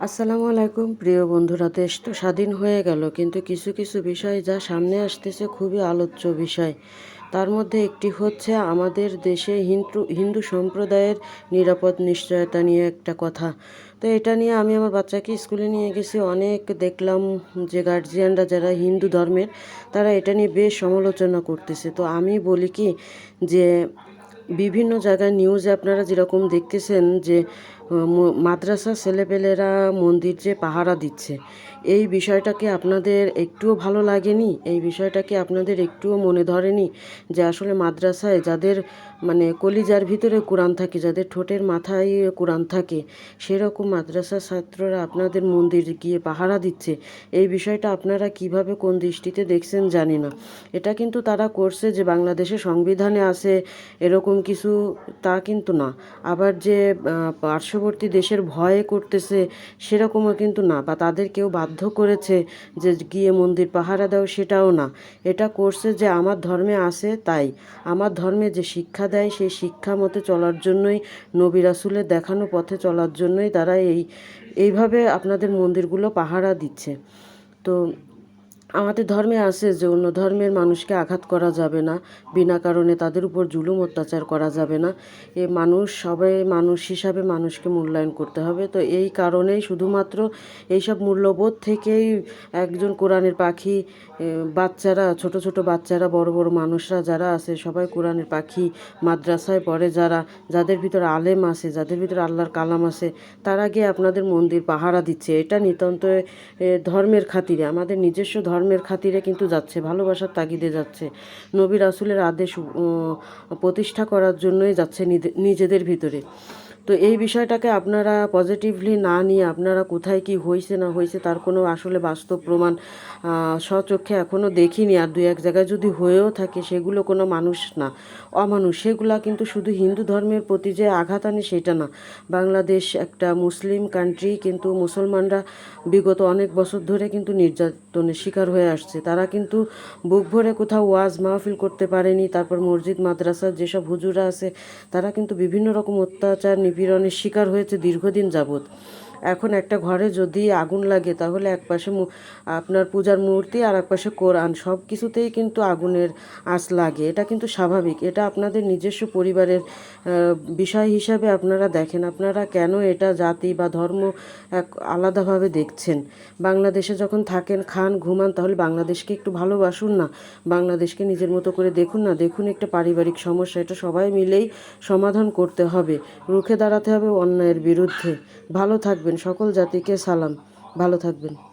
আসসালামু আলাইকুম, প্রিয় বন্ধুরা। দেশ তো স্বাধীন হয়ে গেল, কিন্তু কিছু কিছু বিষয় যা সামনে আসতেছে খুবই আলোচ্য বিষয়। তার মধ্যে একটি হচ্ছে আমাদের দেশে হিন্দু হিন্দু সম্প্রদায়ের নিরাপদ নিশ্চয়তা নিয়ে একটা কথা। তো এটা নিয়ে আমি আমার বাচ্চাকে স্কুলে নিয়ে গেছি, অনেক দেখলাম যে গার্জিয়ানরা যারা হিন্দু ধর্মের, তারা এটা নিয়ে বেশ সমালোচনা করতেছে। তো আমি বলি কি যে, বিভিন্ন জায়গায় নিউজে আপনারা যেরকম দেখতেছেন যে মাদ্রাসা ছেলেপেলেরা মন্দির যে পাহারা দিচ্ছে এই বিষয়টাকে আপনাদের একটুও ভালো লাগেনি? এই বিষয়টাকে আপনাদের একটুও মনে ধরেনি যে আসলে মাদ্রাসায় যাদের মানে কলিজার ভিতরে কোরআন থাকে যাদের ঠোঁটের মাথায় কোরআন থাকে সেরকম মাদ্রাসা ছাত্ররা আপনাদের মন্দির গিয়ে পাহারা দিচ্ছে এই বিষয়টা আপনারা কীভাবে কোন দৃষ্টিতে দেখছেন জানি না। এটা কিন্তু তারা করছে যে বাংলাদেশের সংবিধানে আছে এরকম কিছু তা কিন্তু না। আবার যে আহ, পার্শ্ববর্তী দেশের ভয়ে করতেছে, সেরকমও কিন্তু না বা তাদের কেউ বাধ্য করেছে যে গিয়ে মন্দির পাহারা দাও সেটাও না। এটা করছে যে আমার ধর্মে আছে তাই। আমার ধর্মে যে শিক্ষা দেয় সেই শিক্ষা মতে চলার জন্যই, নবী রাসুলের দেখানো পথে চলার জন্যই তারা এই, এইভাবে আপনাদের মন্দিরগুলো পাহারা দিচ্ছে। তো আমাদের ধর্মে আছে যে অন্য ধর্মের মানুষকে আঘাত করা যাবে না, বিনা কারণে তাদের উপর জুলুম, অত্যাচার করা যাবে না। এ মানুষ, সবাই মানুষ হিসাবে মানুষকে মূল্যায়ন করতে হবে। তো এই কারণেই শুধুমাত্র এইসব মূল্যবোধ থেকেই একজন কোরআনের পাখি বাচ্চারা, ছোট ছোট বাচ্চারা, বড় বড় মানুষরা যারা আছে, সবাই কোরআনের পাখি মাদ্রাসায় পড়ে, যারা, যাদের ভিতরে আলেম আছে, যাদের ভিতরে আল্লাহর কালাম আছে, তারা গিয়ে আপনাদের মন্দির পাহারা দিচ্ছে। এটা নিতান্ত ধর্মের খাতিরে। আমাদের নিজস্ব ধর্মের খাতিরে কিন্তু যাচ্ছে, ভালোবাসার তাগিদে যাচ্ছে। নবী রাসুলের আদেশ প্রতিষ্ঠা করার জন্যই যাচ্ছে নিজেদের ভিতরে। তো এই বিষয়টাকে আপনারা পজিটিভলি না নিয়ে আপনারা কোথায় কি হয়েছে না হয়েছে তার কোনো আসলে বাস্তব প্রমাণ স্বচক্ষে এখনও দেখিনি। আর দুই এক জায়গায় যদি হয়েও থাকে, সেগুলো কোনো মানুষ না। অমানুষ, সেগুলা কিন্তু শুধু হিন্দু ধর্মের প্রতি যে আঘাত আনে সেটা না। বাংলাদেশ একটা মুসলিম কান্ট্রি কিন্তু মুসলমানরা বিগত অনেক বছর ধরে কিন্তু নির্যাতনের শিকার হয়ে আসছে। তারা কিন্তু বুক ভরে কোথাও ওয়াজ মাহফিল করতে পারেনি, তারপর মসজিদ মাদ্রাসার যেসব হুজুরা আছে, তারা কিন্তু বিভিন্ন রকম অত্যাচার নিপীড়নের শিকার হয়েছে দীর্ঘদিন যাবৎ। এখন একটা ঘরে যদি আগুন লাগে, তাহলে এক পাশে আপনার পূজার মূর্তি আর এক পাশে কোরআন, সব কিছুতেই কিন্তু আগুনের আঁচ লাগে। এটা কিন্তু স্বাভাবিক। এটা আপনাদের নিজস্ব পরিবারের বিষয় হিসাবে আপনারা দেখেন। আপনারা কেন এটা জাতি বা ধর্ম এক আলাদাভাবে দেখছেন? বাংলাদেশে যখন থাকেন, খান, ঘুমান, তাহলে বাংলাদেশকে একটু ভালোবাসুন না। বাংলাদেশকে নিজের মতো করে দেখুন না। দেখুন একটা পারিবারিক সমস্যা। এটা সবাই মিলেই সমাধান করতে হবে। রুখে দাঁড়াতে হবে অন্যায়ের বিরুদ্ধে। ভালো থাকবেন। সকল জাতিকে সালাম। ভালো থাকবেন।